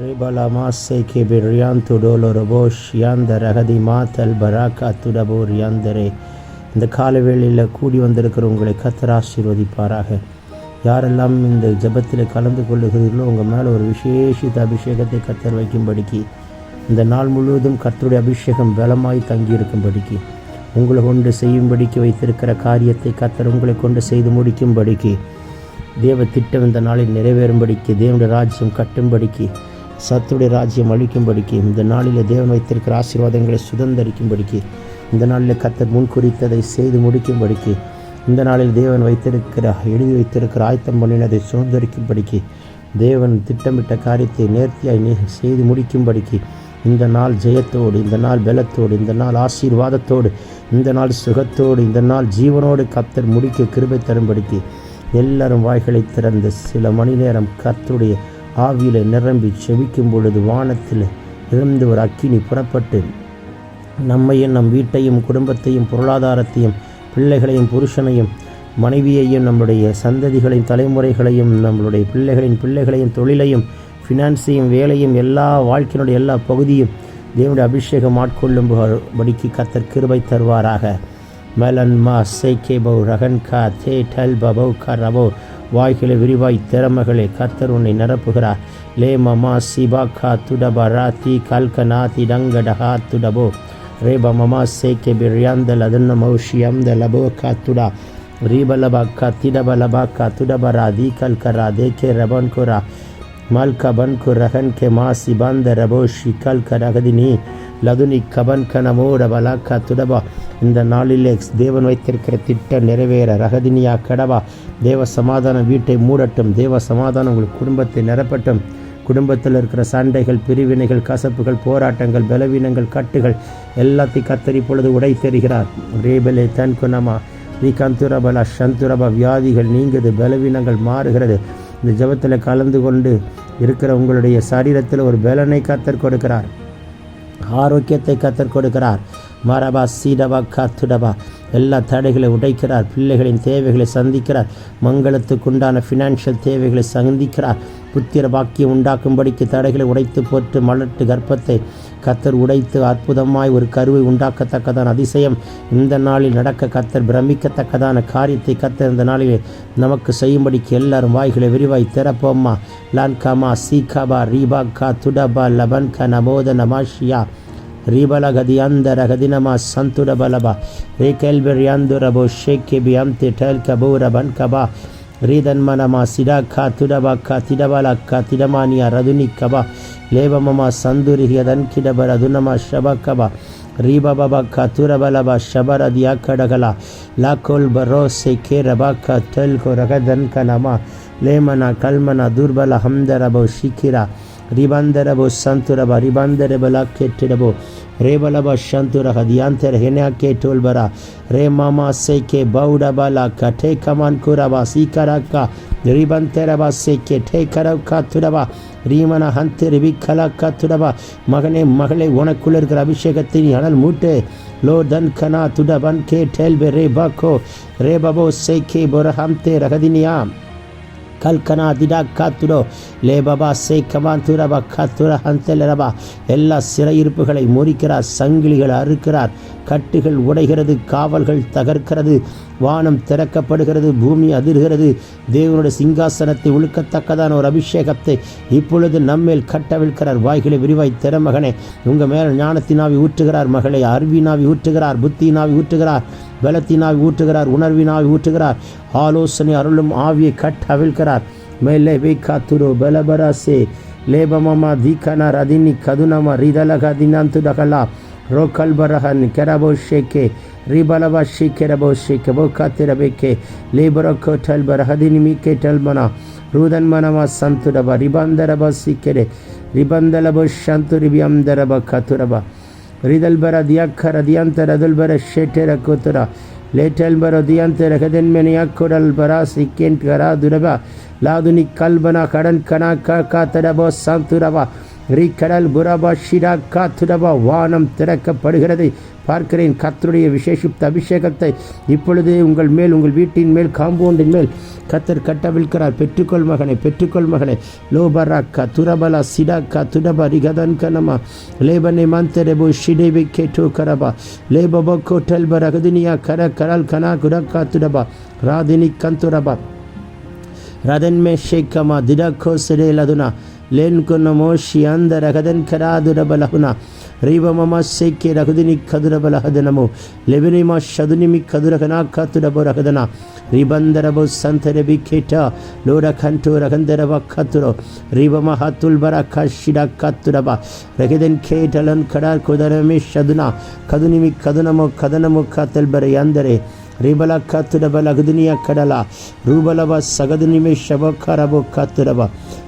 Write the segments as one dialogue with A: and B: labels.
A: Rebala masse che birianto யாந்தர் அகதி மாத்தல் பராக்கா துடபோர் யாந்தரே இந்த காலவேளையில் கூடி வந்திருக்கிற உங்களை கத்தர் ஆசீர்வதிப்பாராக யாரெல்லாம் இந்த ஜெபத்தில் கலந்து கொள்ளுகிறீர்களோ உங்கள் மேலே ஒரு விசேஷித்த அபிஷேகத்தை கத்தர் வைக்கும்படிக்கு இந்த நாள் முழுவதும் கர்த்தருடைய அபிஷேகம் பலமாய் தங்கியிருக்கும்படிக்கு உங்களை கொண்டு செய்யும்படிக்கு வைத்திருக்கிற காரியத்தை கத்தர் உங்களை கொண்டு செய்து முடிக்கும்படிக்கு தேவ திட்டம் இந்த நாளில் நிறைவேறும்படிக்கு தேவனுடைய ராஜ்யம் கட்டும்படிக்கு சத்துடைய ராஜ்யம் அழிக்கும்படிக்கு இந்த நாளில் தேவன் வைத்திருக்கிற ஆசீர்வாதங்களை சுதந்திரிக்கும்படிக்கு இந்த நாளில் கத்தர் முன்குறித்ததை செய்து முடிக்கும்படிக்கு இந்த நாளில் தேவன் வைத்திருக்கிற எழுதி வைத்திருக்கிற ஆயத்தம் பண்ணினதை சுதந்திரிக்கும்படிக்கு தேவன் திட்டமிட்ட காரியத்தை நேர்த்தியாய் நே- செய்து முடிக்கும்படிக்கு இந்த நாள் ஜெயத்தோடு இந்த நாள் பலத்தோடு இந்த நாள் ஆசீர்வாதத்தோடு இந்த நாள் சுகத்தோடு இந்த நாள் ஜீவனோடு கத்தர் முடிக்க கிருபை தரும்படிக்கு எல்லாரும் வாய்களை திறந்து சில மணி நேரம் கத்துடைய ஆவியில் நிரம்பி செவிக்கும் பொழுது வானத்தில் இருந்து ஒரு அக்கினி புறப்பட்டு நம்மையும் நம் வீட்டையும் குடும்பத்தையும் பொருளாதாரத்தையும் பிள்ளைகளையும் புருஷனையும் மனைவியையும் நம்முடைய சந்ததிகளின் தலைமுறைகளையும் நம்மளுடைய பிள்ளைகளின் பிள்ளைகளையும் தொழிலையும் ஃபினான்ஸையும் வேலையும் எல்லா வாழ்க்கையினுடைய எல்லா பகுதியும் தேவனுடைய அபிஷேகம் ஆட்கொள்ளும் படிக்கு கத்தர் கிருபை தருவாராக. மலன் மா சேகே பௌ ரகன் கா தே டல் பபௌ க ரபோ வாய்களை விரிவாய் திறமைகளை கத்தர் உன்னை நிரப்புகிறார். லே மமா சிபாக்கா துடப துடபா ராத்தி கல்கனா திடங்கடஹா துடபோ. ரேப மமா சேக்கே பிரியாந்தல் அதன்ன மௌஷியம் த லபோ காத்துடா துடா. ரீபலபா கா திடபலபா கா துடபரா தி கல்கரா தேக்கே ரபன் குரா மல்க பன்கு ரகன் கே மாசி பந்த ரபோ ஷிகல் கரகதினி லதுனி கபன் கனமோட பலாக்கா துடபா இந்த நாளிலே தேவன் வைத்திருக்கிற திட்டம் நிறைவேற ரகதினியா கடவா. தேவ சமாதானம் வீட்டை மூடட்டும். தேவ சமாதானம் உங்கள் குடும்பத்தை நிரப்பட்டும். குடும்பத்தில் இருக்கிற சண்டைகள் பிரிவினைகள் கசப்புகள் போராட்டங்கள் பலவீனங்கள் கட்டுகள் எல்லாத்தையும் கத்தரி பொழுது உடை தெரிகிறார். ரேபலே தன் குணமா. ரீகாந்துரபலா சந்துரபா வியாதிகள் நீங்குது பலவீனங்கள் மாறுகிறது. இந்த ஜெபத்தில் கலந்து கொண்டு இருக்கிற உங்களுடைய சரீரத்தில் ஒரு பலனை கத்தர் கொடுக்கிறார். ஆரோக்கியத்தை கத்தர் கொடுக்கிறார். மரபா சீடபா காத்துடபா எல்லா தடைகளை உடைக்கிறார். பிள்ளைகளின் தேவைகளை சந்திக்கிறார். மங்களத்துக்குண்டான ஃபினான்ஷியல் தேவைகளை சந்திக்கிறார். புத்திர பாக்கியம் உண்டாக்கும்படிக்கு தடைகளை உடைத்து போட்டு மலட்டு கர்ப்பத்தை கத்தர் உடைத்து அற்புதமாய் ஒரு கருவை உண்டாக்கத்தக்கதான அதிசயம். இந்த நாளில் நடக்க கத்தர் பிரமிக்கத்தக்கதான காரியத்தை கத்தர் இந்த நாளில் நமக்கு செய்யும்படிக்கு எல்லாரும் வாய்களை விரிவாய் திறப்போம்மா லான்காமா சீகாபா ரீபாக்கா துடபா லபன்கா நமோத நமாஷியா ரீபல கதி அந்தர கதினமா சந்துட பலபா ரே கேல்பெரியாந்துரபோ ஷேக்கே பியாம் திட்டல் கபூரபன் கபா ಕಬೂರ ಬನ್ ಕಬಾ ರೀದನ್ಮನಮ ಸಿಡಾಖ ತುಡಬಕ್ಕ ತಿಡಬಲಕ್ಕ ತಿಡಮಾನಿಯ ರದುನಿ ಕಬ ಲೇಬಮಮ ಸಂದುರಿಹಿಯ ದನ್ಕಿಡಬ ರದುನಮ ಶಬಕಬ ರೀಬಬಕ ತುರಬಲಬ ಶಬರದಿಯ ಕಡಗಲ ಲಾಕೋಲ್ ಬರೋ ಸೆಕೆ ರಬಕ ಟೆಲ್ಕೊ ರಗದನ್ಕ ನಮ ಲೇಮನ ಕಲ್ಮನ ದುರ್ಬಲ ಹಮ್ದರಬೋ ಶಿಖಿರ ರಿಬಂದರಬೋ ಸಂತುರಬ ರಿಬಂದರಬ ಲಕ್ಕೆಟ್ಟಿಡಬೋ Rebalaba Shantura Hadianter Henake Tulbara Remama Seke Baudabala Kate Kaman Kuraba Sikaraka Ribanteraba Seke Tekaraka Tudaba ரீமன ஹந்து ரிபி கலாக்கா துடபா மகனே மகளே உனக்குள்ள இருக்கிற அபிஷேகத்தின் அனல் மூட்டு லோ தன் கனா துடபன் கே டேல்பே ரே பாக்கோ ரே பபோ சே கே பொரஹாம் தே ரகதினியாம் கல்கனா திடா காத்துடோ லே பபா சே கமான் துரபா காத்துர ஹந்தலரபா எல்லா சிறையிருப்புகளை முறிக்கிறார் சங்கிலிகள் அறுக்கிறார் கட்டுகள் உடைகிறது காவல்கள் தகர்க்கிறது வானம் திறக்கப்படுகிறது பூமி அதிர்கிறது. தேவனுடைய சிங்காசனத்தை உழுக்கத்தக்கதான ஒரு அபிஷேகத்தை இப்பொழுது நம்மேல் கட்டவிழ்கிறார் வாய்களை விரிவாய் திற உங்கள் மேல் ஞானத்தினாவி ஊற்றுகிறார் மகளே. அறிவினாவி ஊற்றுகிறார் புத்தினாவி ஊற்றுகிறார் பலத்தினாவி ஊற்றுகிறார் உணர்வினாவி ஊற்றுகிறார். ஆலோசனை அருளும் ஆவியை கட்டவிழ்கிறார் மேலே வைக்கா துரு பலபராசே. லேபமமா தீக்கனார் அதினி கதுனமா ரிதலக தினாந்து டகலா ரோக்கல்பரகன் கெரபோ ஷேக்கே ರಿಬಲವ ಶೀಕೆರಬೋ ಶೀಕೆಬೋ ಕಾತಿರಬೇಕೆ ಲೇಬರಕೋ ಟಲ್ಬರ ಹದಿನಿಮಿಕೆ ಟಲ್ಬನ ರುದನ್ಮನವ ಸಂತುರಬ ರಿಬಂದರಬ ಸಿಕ್ಕೆರೆ ರಿಬಂದಲಬೋ ಶಾಂತು ರಿಬಿಯಂದರಬ ಕತುರಬ ರಿದಲ್ಬರ ದಿಯಕ್ಕರ ದಿಯಂತರ ದುಲ್ಬರ ಶೇಟೆರ ಕೋತುರ ಲೇಟೆಲ್ಬರ ದಿಯಂತರ ಹದೆನ್ಮೆನೆಯಕ್ಕುಡಲ್ಬರ ಸಿಕ್ಕೆಂಟ್ಗರ ದುರಬ ಲಾದುನಿ ಕಲ್ಬನ ಕಡನ್ ಕಣ ಕಾತರಬೋ ಸಂತುರಬ ரீக்கடல் புரபா ஷிரா காத்துடபா வானம் திறக்கப்படுகிறது. பார்க்கிறேன் கத்தருடைய விசேஷித்த அபிஷேகத்தை. இப்பொழுது உங்கள் மேல் உங்கள் வீட்டின் மேல் காம்பவுண்டின் மேல் கத்தர் கட்டவிழ்கிறார் பெற்றுக்கொள் மகனை பெற்றுக்கொள் மகனை. லோபராக்கா துரபலா சிடாக்கா துடபா ரிகதன் கனமா. லேபனை மந்தரபு ஷிடேபி கேட்டோ கரபா. லேபபோ கோட்டல் பரகதினியா கர கரால் கனா குடக்கா துடபா. ராதினி கந்துரபா. ரதன்மே ஷேக்கமா திடக்கோ சிடேலதுனா ಲೇನ್ಕೊನ್ನ ಮೋಶಿ ಅಂದ ರಗದನ್ ಕರಾದುರಬಲಹುನ ರೀವಮಮ ಸೇಕೆ ರಘುದಿನಿ ಕದುರಬಲ ಹದನಮು ಲೆಬಿನಿಮ ಶದುನಿಮಿ ಕದುರಗನ ಕತುರಬ ರಗದನ ರಿಬಂದರಬು ಸಂತರಬಿ ಕೇಟ ಲೋಡ ಕಂಟು ರಗಂದರಬ ಕತುರೋ ರೀವಮ ಹತುಲ್ ಬರ ಕಶಿಡ ಕತ್ತುರಬ ರಗದನ್ ಕೇಟಲನ್ ಕಡ ಕುದರಮಿ ಶದುನ ಕದುನಿಮಿ ಕದುನಮು ಕದನಮು ಕತಲ್ ಬರ ಅಂದರೆ ರಿಬಲ ಕತ್ತುಡಬಲ ಅಗದಿನಿಯ ಕಡಲ ರೂಬಲವ ಸಗದಿನಿಮೆ ಶಬಕರಬು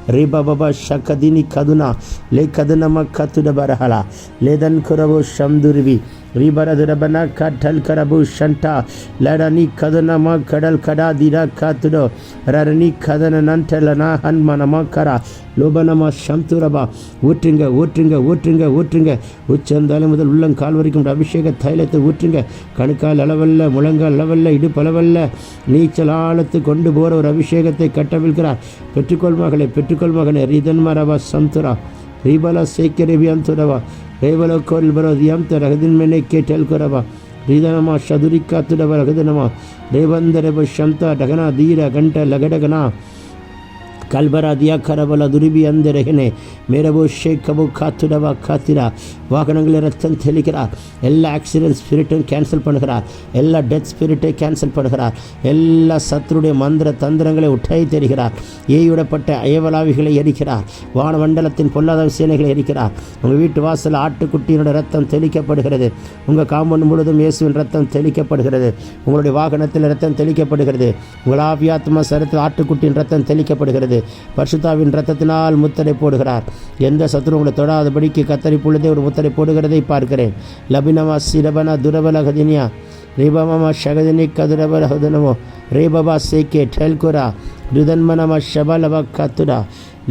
A: ரிபபப ஷகதினி கதுனா லே கதுனம கத்துட பரஹலா லேதன் குரபு ஷம்துருவி ரிபரதுரபன கட்டல் கரபு ஷண்டா லடனி கதுனம கடல் கடா திரா காத்துடோ ரரணி கதன நண்டலனா ஹன்மனமா கரா லோபனமா ஷம்துரபா ஊற்றுங்க ஊற்றுங்க ஊற்றுங்க ஊற்றுங்க உச்சந்தாலும் முதல் உள்ளங்கால் வரைக்கும் அபிஷேக தைலத்தை ஊற்றுங்க கணுக்கால் அளவல்ல முழங்கால் அளவல்ல இடுப்பளவல்ல நீச்சல் ஆழத்து கொண்டு போகிற ஒரு அபிஷேகத்தை கட்டவிழ்கிறார் பெற்றுக்கொள் மகளை பெற்று ಟಿಕೊಳ್ ಮಗನೇ ರೀದನ್ ಮರವ ಸಂತರ ರೀಬಲ ಸೇಕೆರೆ ಬಿ ಅಂತರವ ರೇಬಲ ಕೋಲ್ ಬರೋದು ಎಂತ ರಗದಿನ ಮೇಲೆ ಕೇಟಲ್ ಕೊರವ ರೀದನಮ ಶದುರಿಕಾತುಡವ ರಗದನಮ ರೇಬಂದರೆಬ ಶಂತ ಡಗನ ಧೀರ ಗಂಟ ಲಗಡಗನ கல்பராதியா கரபல துருபி அந்த ரகனே மேரபோ ஷேக்கபோ காத்துடவா காத்திரா. வாகனங்களை ரத்தம் தெளிக்கிறார். எல்லா ஆக்சிடென்ட் ஸ்பிரிட்டும் கேன்சல் பண்ணுகிறார். எல்லா டெத் ஸ்பிரிட்டை கேன்சல் பண்ணுகிறார். எல்லா சத்துருடைய மந்திர தந்திரங்களை உட்டை தெரிகிறார். ஏயுடப்பட்ட அயவலாவிகளை எரிக்கிறார். வானமண்டலத்தின் பொல்லாத சேனைகளை எரிக்கிறார். உங்கள் வீட்டு வாசல் ஆட்டுக்குட்டியினுடைய ரத்தம் தெளிக்கப்படுகிறது. உங்கள் காம்பவுண்ட் முழுவதும் இயேசுவின் ரத்தம் தெளிக்கப்படுகிறது. உங்களுடைய வாகனத்தில் ரத்தம் தெளிக்கப்படுகிறது. உங்கள் ஆவியாத்மா சரத்தில் ஆட்டுக்குட்டியின் ரத்தம் தெளிக்கப்படுகிறது. பரிசுத்தாவின் ரத்தத்தினால் முத்தரை போடுகிறார். எந்த சத்துரு உங்களை தொடாதபடிக்கு கத்தரிப்புள்ளதே ஒரு முத்தரை போடுகிறதை பார்க்கிறேன். லபினமா சிரபனா துரபல கதினியா ரீபமமா ஷகதினி கதுரபல ஹுதனமோ ரேபபா சேக்கே டெல்குரா ருதன்மனமா ஷபலபா கத்துரா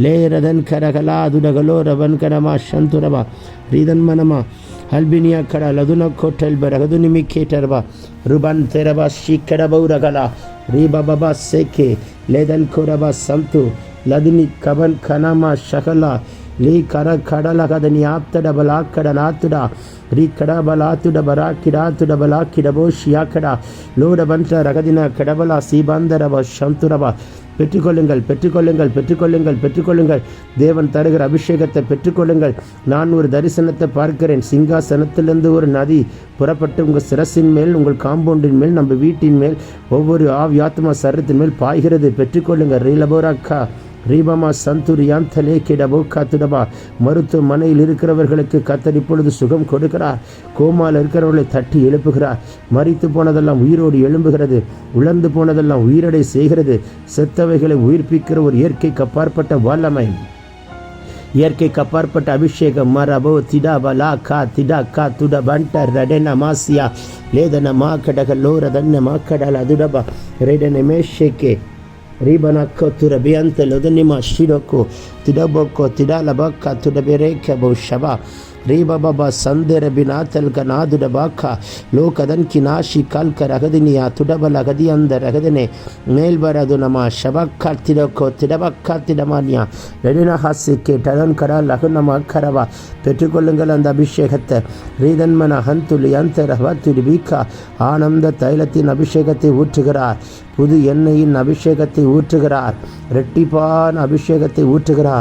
A: லே ரதன் கரகலா துடகலோ ரபன் கரமா சந்துரபா ரீதன்மனமா ಹಲ್ಬಿನಿಯ ಕಡ ಲದುನ ಕೋಟೆಲ್ ಬರಗದು ನಿಮಿ ಕೇಟರ್ವ ರುಬನ್ ತೆರಬ ಶಿಕ್ಕಡಬೌರಗಲ ರೀಬಬಬ ಸೇಕೆ ಲೇದನ್ ಕುರಬ ಸಂತು ಲದಿನಿ ಕಬನ್ ಕನಮ ಶಕಲ லீ கர கடலகத நியாப்தட பலாக்கட நாத்துடா ரீ கடபலாத்துட பராக்கிடாத்துட பலாக்கிடபோ ஷியாக்கடா லோட ரகதின கடபலா சீபாந்தரபா சந்துரபா பெற்றுக்கொள்ளுங்கள் பெற்றுக்கொள்ளுங்கள் பெற்றுக்கொள்ளுங்கள் பெற்றுக்கொள்ளுங்கள் தேவன் தருகிற அபிஷேகத்தை பெற்றுக்கொள்ளுங்கள் நான் ஒரு தரிசனத்தை பார்க்கிறேன் சிங்காசனத்திலிருந்து ஒரு நதி புறப்பட்டு உங்கள் சிரசின் மேல் உங்கள் காம்பவுண்டின் மேல் நம்ம வீட்டின் மேல் ஒவ்வொரு ஆவியாத்மா சரத்தின் மேல் பாய்கிறது பெற்றுக்கொள்ளுங்கள் ரீலபோராக்கா ரீபமா சந்துரியான் தலே கிடபோ காத்துடபா. மருத்துவமனையில் இருக்கிறவர்களுக்கு கத்தர் இப்பொழுது சுகம் கொடுக்கிறார். கோமால் இருக்கிறவர்களை தட்டி எழுப்புகிறார். மறித்து போனதெல்லாம் உயிரோடு எழும்புகிறது. உழந்து போனதெல்லாம் உயிரடை செய்கிறது. செத்தவைகளை உயிர்ப்பிக்கிற ஒரு இயற்கைக்கு அப்பாற்பட்ட வல்லமை. இயற்கைக்கு அப்பாற்பட்ட அபிஷேகம். மரபோ திடா பலா கா திடா கா துட பண்ட ரடென மாசியா. லேதன மா கடக லோரதன்ன மா கடல அதுடபா ரெடன மேஷேக்கே. ರಿಬನ್ ತುರಬಿ ರಬಿ ಅಂತಲ್ಲೋದು ನಿಮ್ಮ ಹಸಿರಕ್ಕೂ திடபோக்கோ tidalabaka tudabereke boshaba रीबा बाबा संदेर बिनातल कनादुड बाखा लो कदन ரகதினியா नाशी कल कर अगदिनिया तुडबल अगदि अंदर अगदने मेल बरदु नमा शबक्का तिडको கரா லகு நம கரவா பெற்றுக்கொள்ளுங்கள் அந்த அபிஷேகத்தை ரீதன்மன ஹந்துலி அந்த ரவத்துலி வீக்கா ஆனந்த தைலத்தின் அபிஷேகத்தை ஊற்றுகிறார் புது எண்ணெயின் அபிஷேகத்தை ஊற்றுகிறார் ரெட்டிப்பான அபிஷேகத்தை ஊற்றுகிறார்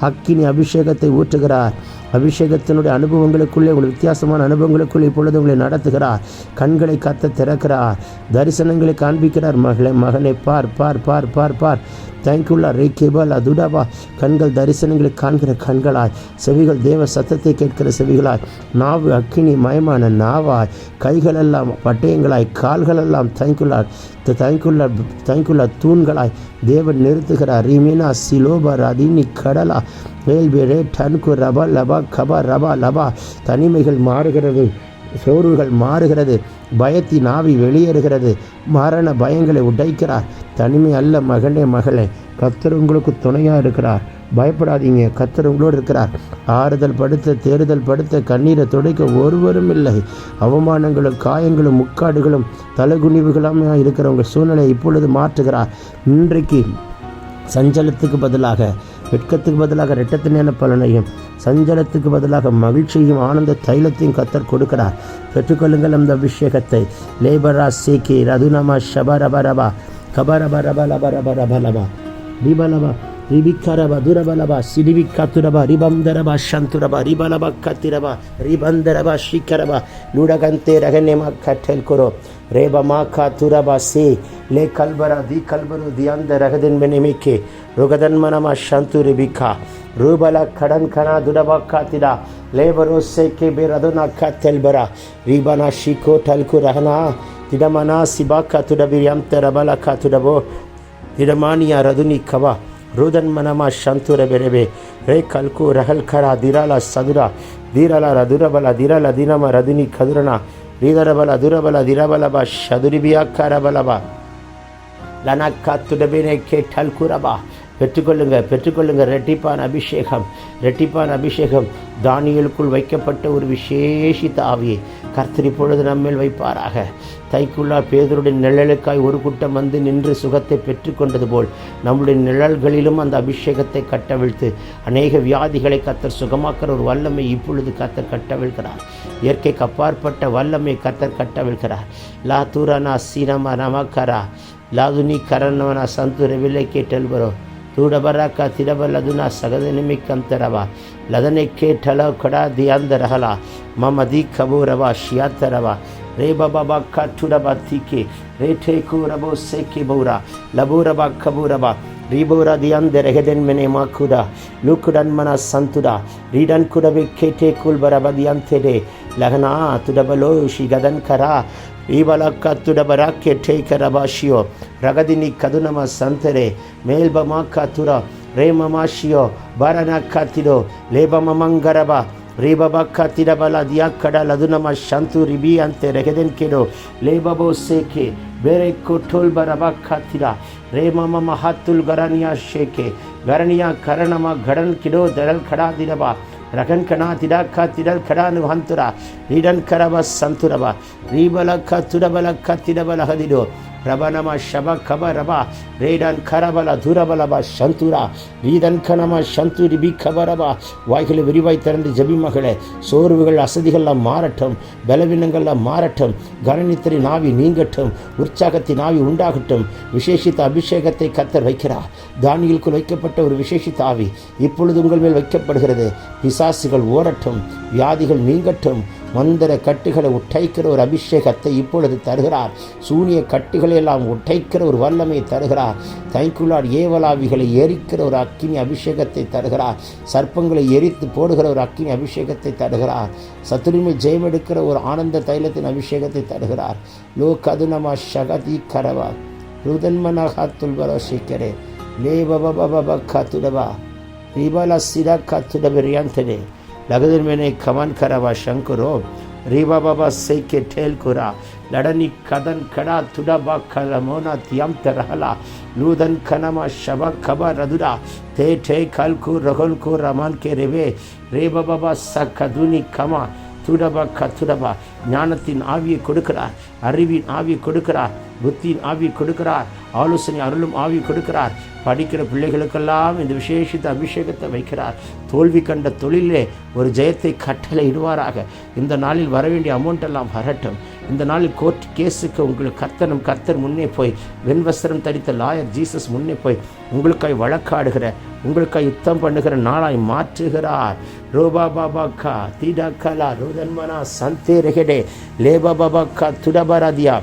A: அக்கினி அபிஷேகத்தை ஊற்றுகிறார். அபிஷேகத்தினுடைய அனுபவங்களுக்குள்ளே உங்கள் வித்தியாசமான அனுபவங்களுக்குள்ளே இப்பொழுது உங்களை நடத்துகிறார். கண்களை கத்த திறக்கிறார். தரிசனங்களை காண்பிக்கிறார். மகளே மகனை பார் பார் பார் பார் பார். தேங்க்யூல்லா ரேகேபல் அதுடாபா கண்கள் தரிசனங்களை காண்கிற கண்களாய். செவிகள் தேவ சத்தத்தை கேட்கிற செவிகளாய். நாவு அக்கினி மயமான நாவாய். கைகளெல்லாம் பட்டயங்களாய். கால்களெல்லாம் தேங்க்யூல்லா தேங்க்யூல்லா தேங்க்யூல்லா தூண்களாய் தேவன் நிறுத்துகிறார். ரீமினா சிலோப ரதினி கடலா வேல்பிரே டன்கு ரபா லபா கபா ரபா லபா. தனிமைகள் மாறுகிறது சோர்வுகள் மாறுகிறது பயத்தின் ஆவி வெளியேறுகிறது. மரண பயங்களை உடைக்கிறார். தனிமை அல்ல மகனே மகளே கத்தர் உங்களுக்கு துணையாக இருக்கிறார். பயப்படாதீங்க. கத்தர் உங்களோடு இருக்கிறார். ஆறுதல் படுத்த தேறுதல் படுத்த கண்ணீரை துடைக்க ஒருவரும் இல்லை. அவமானங்களும் காயங்களும் முக்காடுகளும் தலைகுனிவுகளும் இருக்கிறவங்க சூழ்நிலை இப்பொழுது மாற்றுகிறார். இன்றைக்கு சஞ்சலத்துக்கு பதிலாக வெட்கத்துக்கு பதிலாக ரெட்டத்தினான பலனையும் சஞ்சலத்துக்கு பதிலாக மகிழ்ச்சியும் ஆனந்த தைலத்தையும் கத்தர் கொடுக்கிறார். பெற்றுக்கொள்ளுங்கள் அந்த அபிஷேகத்தை. லேபரா சேக்கி ரதுனமா ஷபரபரபா கபரபரபலபரபரபலபா ரிபலபா ரிபிக்கரப துரபலபா சிடிபிக்காத்துரபா ரிபந்தரபா சந்துரபா ரிபலபா கத்திரபா ரிபந்தரபா ஸ்ரீக்கரபா நுடகந்தே ரகநேமா கட்டல் குரோ ரேப மாக்கா துரபா சே லே கல்பரா தி கல்பரு தியாந்த ரகதன் மெனிமிக்கே ருகதன்மனமா சந்து ரிபிக்கா ரூபல கடன் கனா துடபா காத்திடா லேபரோ சேக்கே பிரதுனா கத்தெல்பரா ரிபனா ஷிகோ டல்கு ரகனா திடமனா சிபா கத்துடபிரியம் தரபல கத்துடபோ திடமானியா ரதுனி கவா ரூதன் மனமா சந்துர பெரவே ரே கல்கு ரஹல்கரா திராலா சதுரா தீரலா ரதுரபல திரல தினம ரதினி கதுரனா ரீதரபல துரபல திரபலபா சதுரிபியா கரபலபா லனா காத்துடபினே கேட்டால் கூறபா பெற்றுக்கொள்ளுங்க பெற்றுக்கொள்ளுங்க ரெட்டிப்பான் அபிஷேகம் ரெட்டிப்பான் அபிஷேகம் தானியலுக்குள் வைக்கப்பட்ட ஒரு விசேஷித்த ஆவியை. கர்த்தரி பொழுது நம்மில் வைப்பாராக. கைக்குள்ளா பேதருடைய நிழலுக்காய் ஒரு கூட்டம் வந்து நின்று சுகத்தை பெற்றுக்கொண்டது போல் நம்முடைய நிழல்களிலும் அந்த அபிஷேகத்தை கட்டவிழ்த்து அநேக வியாதிகளை கத்தர் சுகமாக்கிற ஒரு வல்லமை இப்பொழுது கத்தர் கட்டவிழ்கிறார் இயற்கைக்கு அப்பாற்பட்ட வல்லமை கத்தர் கட்டவிழ்கிறார் லா தூரானா சீனமா நமக்கரா? லாதுனி கரணவனா சந்துர விலைக்கே டெல்பரோ? தூடபராக்கா திரப லதுனா சகதனிமி கந்தரவா? லதனை கேட்டலோ கடா தியாந்தரகலா மமதி கபூரவா? ஷியாத்தரவா? ಶಿಯಾತರವ ರೇ ಬಬ ಕಟ್ಟುಡಬ ತಿಕೆ ರೇ ಠೇಕು ರಬೋ ಸೇಕೆ ಬೌರ ಲಬೂರಬ ಕಬೂರಬ ರೀಬೋರ ದಿಯಾಂದೆರೆಗೆದೆನ್ ಮೆನೆ ಮಾಕುಡ ಲೂಕುಡನ್ ಮನ ಸಂತುಡ ರೀಡನ್ ಕುಡಬೆ ಕೇಟೆ ಕುಲ್ಬರಬ ದಿಯಾಂತೆಡೆ ಲಗನಾ ತುಡಬಲೋ ಶಿಗದನ್ ಕರ ಈಬಲಕ್ಕ ತುಡಬರ ಕೆಟ್ಟೆ ಕರಬಾಶಿಯೋ ರಗದಿನಿ ಕದುನಮ ಸಂತರೆ ಮೇಲ್ಬಮ ಕತುರ ರೇಮಮಾಶಿಯೋ ಬರನ Rebaba katira baladia kada ladunama shantu ribi ante regeden kedo. Lebabo seke. Bere kotol baraba katira. Remama mahatul garania sheke. Garania karanama garan kido daral kada diraba. ரகன் கணா திடா கா திடல் கடா நுஹந்துரா ரீடன் கரப சந்துரபா ரீபல க துடபல க திடபல ஹதிடோ ரபநம ஷப கப ரபா. ரேடன் கரபல துரபலபா சந்துரா. ரீதன் கனம சந்துரி பி கபரபா வாய்களை விரிவாய் திறந்து ஜபி மகளே. சோர்வுகள் அசதிகள்லாம் மாறட்டும். பலவீனங்கள்லாம் மாறட்டும். கனநித்திரை நாவி நீங்கட்டும். உற்சாகத்தின் நாவி உண்டாகட்டும். விசேஷித்த அபிஷேகத்தை கத்தர் வைக்கிறார். தானியலுக்குள் வைக்கப்பட்ட ஒரு விசேஷித்த ஆவி இப்பொழுது உங்கள் மேல் வைக்கப்படுகிறது. பிசாசுகள் ஓரட்டும் வியாதிகள் நீங்கட்டும். மந்திர கட்டுகளை உட்டைக்கிற ஒரு அபிஷேகத்தை இப்பொழுது தருகிறார். சூனிய கட்டுகளை எல்லாம் ஒரு வல்லமை தருகிறார். தைக்குள்ளார் ஏவலாவிகளை எரிக்கிற ஒரு அக்கினி அபிஷேகத்தை தருகிறார். சர்ப்பங்களை எரித்து போடுகிற ஒரு அக்கினி அபிஷேகத்தை தருகிறார். சத்துரிமை ஜெயமெடுக்கிற ஒரு ஆனந்த தைலத்தின் அபிஷேகத்தை தருகிறார். லோ கதுனமா ஷகதி கரவா. ருதன்மனகா துல்வரோ சீக்கரே. லே பப கத்துடவா. ரிபல சிரா લગદર મેને ખમન કરાવા શંકરો રીવા બાબા સૈકે ઠેલ ಲಡನಿ ಕದನ್ ಕಡ ತುಡಬ ಕಲ ಮೋನ ತ್ಯಂತ ರಹಲ, ಲೂದನ್ ಕನಮ ಶಬ ಖಬ ರದುರ ಥೇ ಠೇ ಖಲ್ಕು ರಘುಲ್ಕು ರಮನ್ ಕೆ ರೆವೆ ರೇ ಬಬ ಸ ಕದುನಿ ಕಮ துடபா கத்துடபா ஞானத்தின் ஆவியை கொடுக்கிறார். அறிவின் ஆவியை கொடுக்கிறார். புத்தியின் ஆவியை கொடுக்கிறார். ஆலோசனை அருளும் ஆவி கொடுக்கிறார். படிக்கிற பிள்ளைகளுக்கெல்லாம் இந்த விசேஷித்த அபிஷேகத்தை வைக்கிறார். தோல்வி கண்ட தொழிலே ஒரு ஜெயத்தை கட்டளை இடுவாராக இந்த நாளில் வர வேண்டிய அமௌண்ட் எல்லாம் வரட்டும். இந்த நாள் கோர்ட் கேஸுக்கு உங்களுக்கு கர்த்தனும் கர்த்தர் முன்னே போய் வெண்வஸ்திரம் தடித்த லாயர் ஜீசஸ் முன்னே போய் உங்களுக்காய் வழக்காடுகிற உங்களுக்காய் யுத்தம் பண்ணுகிற நாளாய் மாற்றுகிறார். ரோபா பாபா கா தீடா கலா ரோதன்மனா சந்தே ரெகடே லேபா பாபா கா துடபராதியா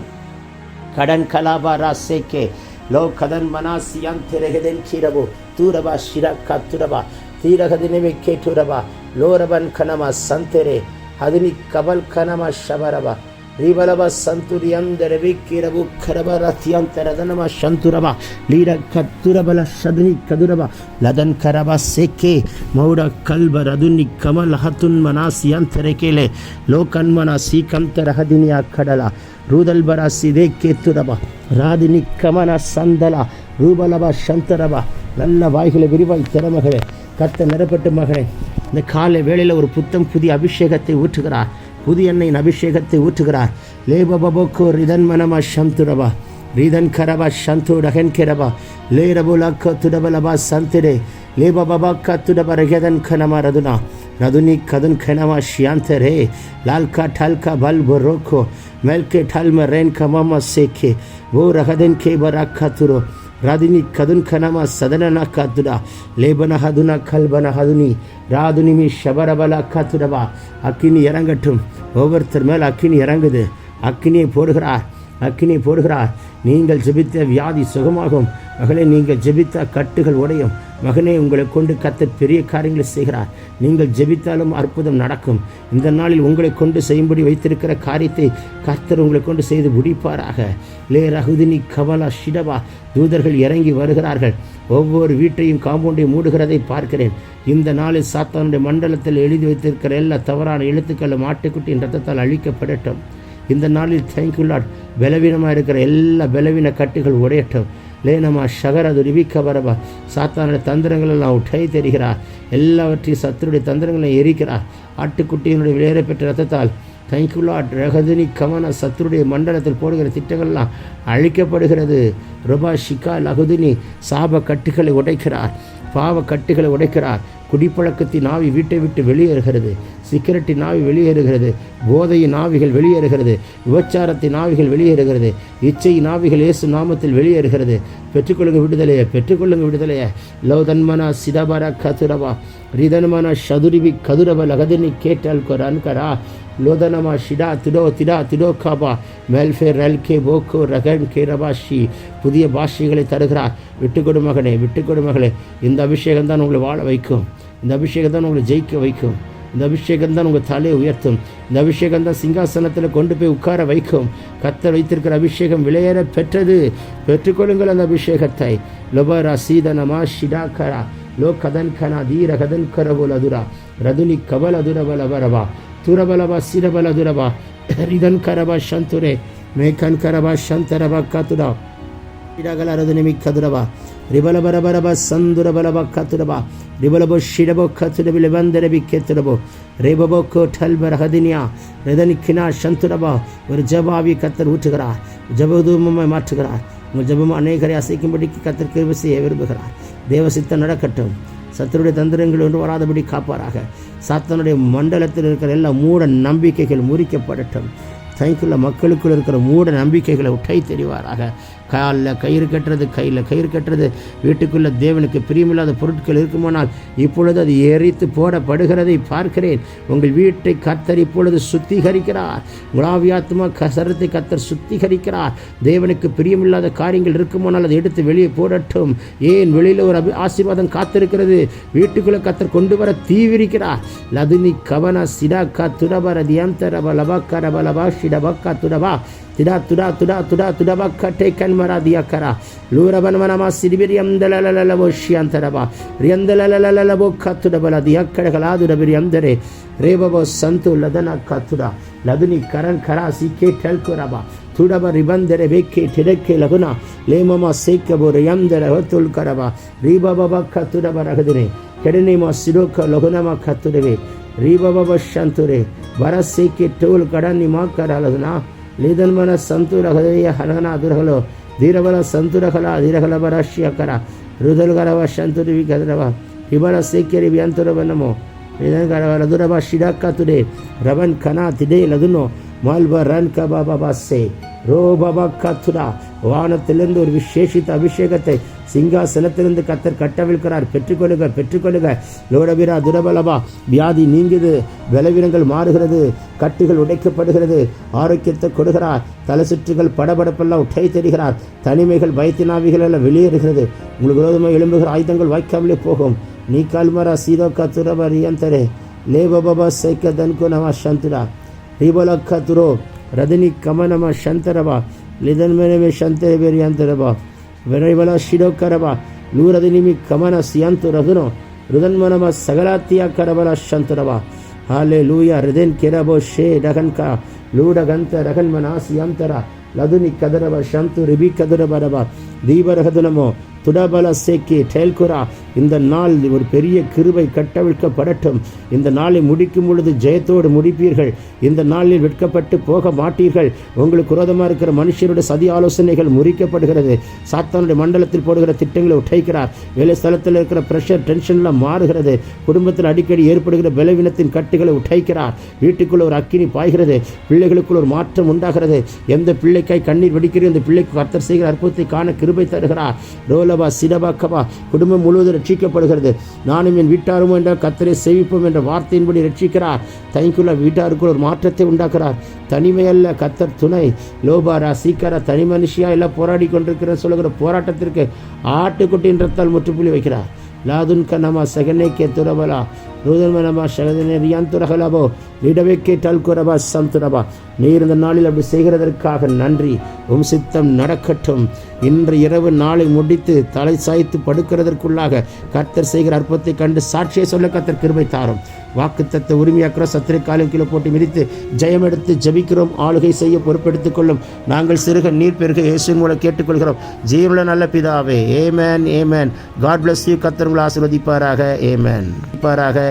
A: கடன் கலாபாரா சேக்கே லோ கதன் மனாசியான் திரகதன் கீரவோ தூரபா ஷிரா காத்துரபா தீரகதினவே கேட்டுரபா லோரபன் கனமா சந்தரே அதினி கபல் கனமா ஷபரபா ರೀಬಲಬ ಸಂತುರಿಯಂದರ ವಿಕ್ಕಿರಬು ಖರಬ ರಥಿಯಂತರ ದನಮ ಶಂತುರಬ ಲೀರ ಕತ್ತುರಬಲ ಶದನಿ ಕದುರಬ ಲದನ್ ಕರಬ ಸೆಕೆ ಮೌಡ ಕಲ್ಬ ರದುನಿ ಕಮಲ್ ಹತುನ್ ಮನಾಸಿಯಂತರ ಕೇಲೆ ಲೋಕನ್ಮನ ಸೀಕಂತರ ಹದಿನಿಯ ಕಡಲ ರೂದಲ್ಬರ ಸಿದೆ ಕೇತುರಬ ராதினி கமன சந்தல ரூபலப சந்தரப நல்ல வாய்களை விரிவாய் திறமகளே கத்த நிறப்பட்டு மகனே இந்த காலை வேளையில் ஒரு புத்தம் புதிய அபிஷேகத்தை ஊற்றுகிறார் புதிய எண்ணெயின் அபிஷேகத்தை ஊற்றுகிறார் லேபபோக்கோ ரிதன் மனமா சந்துரபா ரிதன் கரபா சந்து ரகன் கிரபா லேரபுலக்க துடபலபா சந்திரே ಲೇಬಬಾಕ ತುಡಬ ರಗೆದನ್ ಖನಮ ರದುನ ರದುನಿ ಕದನ್ ಖನಮ ಶಿಯಾಂತರೆ ಲಾಲ್ಕ ಠಲ್ಕ ಬಲ್ ಬರೋಖೋ ಮೆಲ್ಕೆ ಠಲ್ಮ ರೇನ್ ಕಮಮ ಸೇಖೆ ಓ ರಹದನ್ ಕೆ ಬರಾಕ ತುರೋ ராதினி கதுன் கனம சதனன காத்துடா லேபன ஹதுன கல்பன ஹதுனி ராதுனிமி ஷபரபல காத்துடவா அக்கினி இறங்கட்டும் ஒவ்வொருத்தர் மேல் அக்கினி இறங்குது அக்கினியை போடுகிறார் அக்கினி போடுகிறார். நீங்கள் ஜெபித்த வியாதி சுகமாகும். மகளே நீங்கள் ஜெபித்த கட்டுகள் உடையும். மகனே உங்களை கொண்டு கத்த பெரிய காரியங்களை செய்கிறார். நீங்கள் ஜெபித்தாலும் அற்புதம் நடக்கும். இந்த நாளில் உங்களை கொண்டு செய்யும்படி வைத்திருக்கிற காரியத்தை கர்த்தர் உங்களை கொண்டு செய்து முடிப்பாராக. லே ரகுதினி கவலா ஷிடவா. தூதர்கள் இறங்கி வருகிறார்கள். ஒவ்வொரு வீட்டையும் காம்பவுண்டையும் மூடுகிறதை பார்க்கிறேன். இந்த நாளில் சாத்தானுடைய மண்டலத்தில் எழுதி வைத்திருக்கிற எல்லா தவறான எழுத்துக்களும் ஆட்டுக்குட்டியின் ரத்தத்தால் அழிக்கப்படட்டும். இந்த நாளில் தேங்க்யூ லாட் பலவீனமாக இருக்கிற எல்லா பலவீன கட்டுகள் உடையட்டும். லேனமா ஷகரது ரிவிக்க வரவா? சாத்தானுடைய தந்திரங்கள் எல்லாம் உட்டை தெரிகிறார் எல்லாவற்றையும் சத்துருடைய தந்திரங்களை எரிக்கிறார் ஆட்டுக்குட்டியினுடைய விளையாட பெற்ற ரத்தத்தால் தேங்க்யூ லாட் ரகதினி கவன சத்துருடைய மண்டலத்தில் போடுகிற திட்டங்கள்லாம் அழிக்கப்படுகிறது. ருபா ஷிகா லகுதினி சாப கட்டுகளை உடைக்கிறார். பாவ கட்டுகளை உடைக்கிறார். குடிப்பழக்கத்தின் ஆவி வீட்டை விட்டு வெளியேறுகிறது சிகரெட்டின் ஆவி வெளியேறுகிறது போதையின் ஆவிகள் வெளியேறுகிறது விபச்சாரத்தின் ஆவிகள் வெளியேறுகிறது இச்சையின் ஆவிகள் இயேசு நாமத்தில் வெளியேறுகிறது. பெற்றுக்கொள்ளுங்க விடுதலையே பெற்றுக்கொள்ளுங்க விடுதலையே. தன்மனா சிதபர கதுரவா ரிதன்மன சதுரிவி கதுரவ லகதினி கேட்டால் கொரான் கரா லோதனமா ஷிடா திடோ திடா திடோ காபா மெல்ஃபேர் ரல்கே போக்கோ ரகன் கே ரபாஷி புதிய பாஷைகளை தருகிறார். விட்டுக்கொடு மகனே விட்டுக்கொடு மகளே. இந்த அபிஷேகம் தான் உங்களை வாழ வைக்கும். இந்த அபிஷேகம் தான் உங்களை ஜெயிக்க வைக்கும். இந்த அபிஷேகம் தான் உங்கள் தலையை உயர்த்தும். இந்த அபிஷேகம் தான் சிங்காசனத்தில் கொண்டு போய் உட்கார வைக்கும். கத்தர் வைத்திருக்கிற அபிஷேகம் விளையேற பெற்றது. பெற்றுக்கொள்ளுங்கள் அந்த அபிஷேகத்தை. லொபரா சீதனமா ஷிடாக்கரா லோ கதன் கனா தீர கதன் கரபுல் அதுரா ரதுனி கபல் அதுரபல வரவா ತುರಬಲವ ಸಿರಬಲ ದುರಬ ರಿದನ್ ಕರಬ ಶಂತುರೆ ಮೇಕನ್ ಕರಬ ಶಂತರಬ ಕತುಡ ಇಡಗಲರದು ನಿಮಿ ಕದುರಬ ರಿಬಲ ಬರಬರಬ ಸಂದುರಬಲಬ ಕತುರಬ ರಿಬಲಬೊ ಶಿರಬೊ ಕತುರಬಿಲೆ ಬಂದರೆ ಬಿಕ್ಕೆತ್ತುರಬೊ ரேபபோக்கோ டல்பர் ஹதினியா ரெதனிக்கினா சந்துரபா ஒரு ஜபாவி கத்தர் ஊற்றுகிறார் ஜபதூமமை மாற்றுகிறார் உங்கள் ஜபம் அநேகரை அசைக்கும்படிக்கு கத்தர் கிருபை செய்ய விரும்புகிறார். தேவசித்தம் நடக்கட்டும். சத்துருடைய தந்திரங்கள் ஒன்று வராதபடி காப்பாராக. சாத்தனுடைய மண்டலத்தில் இருக்கிற எல்லா மூட நம்பிக்கைகள் முறிக்கப்படட்டும். தனிக்குள்ள மக்களுக்குள்ள இருக்கிற மூட நம்பிக்கைகளை உட்டை தெரிவாராக. காலில் கயிறு கட்டுறது கையில் கயிறு கட்டுறது வீட்டுக்குள்ளே தேவனுக்கு பிரியமில்லாத பொருட்கள் இருக்குமானால் இப்பொழுது அது எரித்து போடப்படுகிறதை பார்க்கிறேன். உங்கள் வீட்டை கத்தர் இப்பொழுது சுத்திகரிக்கிறார். உலாவியாத்மா கசரத்தை கத்தர் சுத்திகரிக்கிறார். தேவனுக்கு பிரியமில்லாத காரியங்கள் இருக்குமானால் அதை எடுத்து வெளியே போடட்டும். ஏன் வெளியில் ஒரு அபி ஆசீர்வாதம் காத்திருக்கிறது? வீட்டுக்குள்ளே கத்தர் கொண்டு வர தீவிரிக்கிறார். லதுனி கவன சிடாக்கா துடபர தியந்தரப லபக்கரப லபா ஷிடபக்கா tida tuda tuda tuda tuda bakate kalmara diakara lura ban manama sidibiriam dalalala boshiantaraba riandalalala bokkatuda bala diakara kaladu da biriamdare rebabo santo ladana katuda laduni karan karasi ke telkuraba ತುಡಬ ರಿಬಂದರೆ ಬೆಕ್ಕೆ ಟಿಡಕ್ಕೆ ಲಗುನ ಲೇಮಮ ಸೇಕಬು ರಿಯಂದರ ಹೊತ್ತುಲ್ ಕರಬ ರೀಬಬ ಕತ್ತುಡಬ ರಗದಿನೆ ಕೆಡನಿಮ ಸಿಡೋಕ ಲಘುನಮ ಕತ್ತುಡವೆ ರೀಬಬ ಶಂತುರೆ ಬರ ಸೇಕೆ ಟೋಲ್ ಕಡ ನಿಮ ಕರಲಗುನಾ ಲೇದನ್ಮನ ಸಂತುರ ಹೃದಯ ಹನನ ಅದುರಹಲೋ ಧೀರಬಲ ಸಂತುರಹಲ ಅಧಿರಹಲಬರ ಶಿಯಕರ ರುದಲ್ಗರವ ಶಂತುರಿವಿ ಗದರವ ಹಿಬಲ ಸೇಕೆರಿ ವ್ಯಂತುರವ ನಮೋ ವೇದನ್ಗರವ ಲಧುರವ ಶಿಡಕ್ಕ ತುಡೆ ರವನ್ ಖನ ತಿಡೆ ಲದುನೋ. மால்வா ரன் கபா பாபா சே ரோ பாபா வானத்திலிருந்து ஒரு விசேஷித்த அபிஷேகத்தை சிங்காசனத்திலிருந்து கத்தர் கட்டவிழ்கிறார் பெற்றுக்கொள்ளுக பெற்றுக்கொள்ளுக. லோடபிரா துரபலபா வியாதி நீங்குது பலவீனங்கள் மாறுகிறது கட்டுகள் உடைக்கப்படுகிறது ஆரோக்கியத்தை கொடுக்கிறார். தலை சுற்றுகள் படபடப்பெல்லாம் உட்டை தெரிகிறார் தனிமைகள் பயத்தினாவிகள் எல்லாம் வெளியேறுகிறது. உங்களுக்கு விரோதமாக எழும்புகிற ஆயுதங்கள் வாய்க்காமலே போகும். நீ கால்மரா சீதோ துரபா ரியாந்தரே லே பாபா சைக்க தன்கு நமா சந்துரா ಹಿಬಲಖತುರೋ ರದನಿ ಕಮನಮ ಶಂತರವ ಲಿದನ್ಮೆನಮೆ ಶಂತರಬೇರಿ ಅಂತರವ ವೆರೈಬಲ ಶಿಡೋಕರವ ನೂರದಿನಿಮಿ ಕಮನ ಸಿಯಂತು ರಘುನೋ ರುದನ್ಮನಮ ಸಗಲಾತಿಯ ಕರಬಲ ಶಂತರವ ಹಾಲೆ ಲೂಯ ಹೃದಯನ್ ಕೆರಬೋ ಶೇ ಡಗನ್ಕ ಲೂಡಗಂತ ರಗನ್ಮನ ಸಿಯಂತರ ಲದುನಿ ಕದರವ ಶಂತು ರಿಬಿ ಕದರಬರವ ದೀಬರಹದು ನಮೋ துடபல சேக்கி டெல்குரா இந்த நாள் ஒரு பெரிய கிருபை கட்டவிழ்க்கப்படட்டும். இந்த நாளை முடிக்கும் பொழுது ஜெயத்தோடு முடிப்பீர்கள். இந்த நாளில் வெட்கப்பட்டு போக மாட்டீர்கள். உங்களுக்கு விரோதமாக இருக்கிற மனுஷருடைய சதி ஆலோசனைகள் முறிக்கப்படுகிறது. சாத்தானுடைய மண்டலத்தில் போடுகிற திட்டங்களை உடைக்கிறார் வேலை ஸ்தலத்தில் இருக்கிற ப்ரெஷர் டென்ஷன்லாம் மாறுகிறது. குடும்பத்தில் அடிக்கடி ஏற்படுகிற பலவீனத்தின் கட்டுகளை உடைக்கிறார் வீட்டுக்குள்ள ஒரு அக்கினி பாய்கிறது. பிள்ளைகளுக்குள் ஒரு மாற்றம் உண்டாகிறது. எந்த பிள்ளைக்காய் கண்ணீர் வெடிக்கிறது? அந்த பிள்ளைக்கு கர்த்தர் செய்கிற அற்புதத்தை காண கிருபை தருகிறார். ரோலபா சிடபா கபா குடும்பம் முழுவதும் ரட்சிக்கப்படுகிறது. நானும் என் வீட்டாரும் என்ற கத்தரை சேவிப்போம் என்ற வார்த்தையின்படி ரட்சிக்கிறார். தனிக்குள்ள வீட்டாருக்குள் ஒரு மாற்றத்தை உண்டாக்குறார் தனிமை அல்ல கத்தர் துணை. லோபாரா சீக்காரா தனி மனுஷியா எல்லாம் போராடி கொண்டிருக்கிற சொல்லுகிற போராட்டத்திற்கு ஆட்டுக்குட்டின்றத்தால் முற்றுப்புள்ளி வைக்கிறார். லாதுன் கனமா செகனேக்கே துறவலா. நூதன்மனமா சகதனே ரியாந்துரகலபோ லிடவேக்கே டல்குரபா சந்துரபா நீர் இந்த நாளில் அப்படி செய்கிறதற்காக நன்றி. உம் சித்தம் நடக்கட்டும். இன்று இரவு நாளை முடித்து தலை சாய்த்து படுக்கிறதற்குள்ளாக கர்த்தர் செய்கிற அற்பத்தை கண்டு சாட்சியை சொல்ல கர்த்தர் கிருபை தாரும். வாக்குத்தத்தை உரிமையாக்குற சத்திரை காலம் கீழே போட்டு மிதித்து ஜெயம் எடுத்து ஜபிக்கிறோம். ஆளுகை செய்ய பொறுப்பெடுத்துக் கொள்ளும். நாங்கள் சிறுக நீர் பெருக இயேசுவின் மூலம் கேட்டுக்கொள்கிறோம். ஜீவன நல்ல பிதாவே ஏமேன் ஏமேன் காட் பிளஸ் யூ கத்தர் உங்களை ஆசீர்வதிப்பாராக. ஏமேன் பாராக.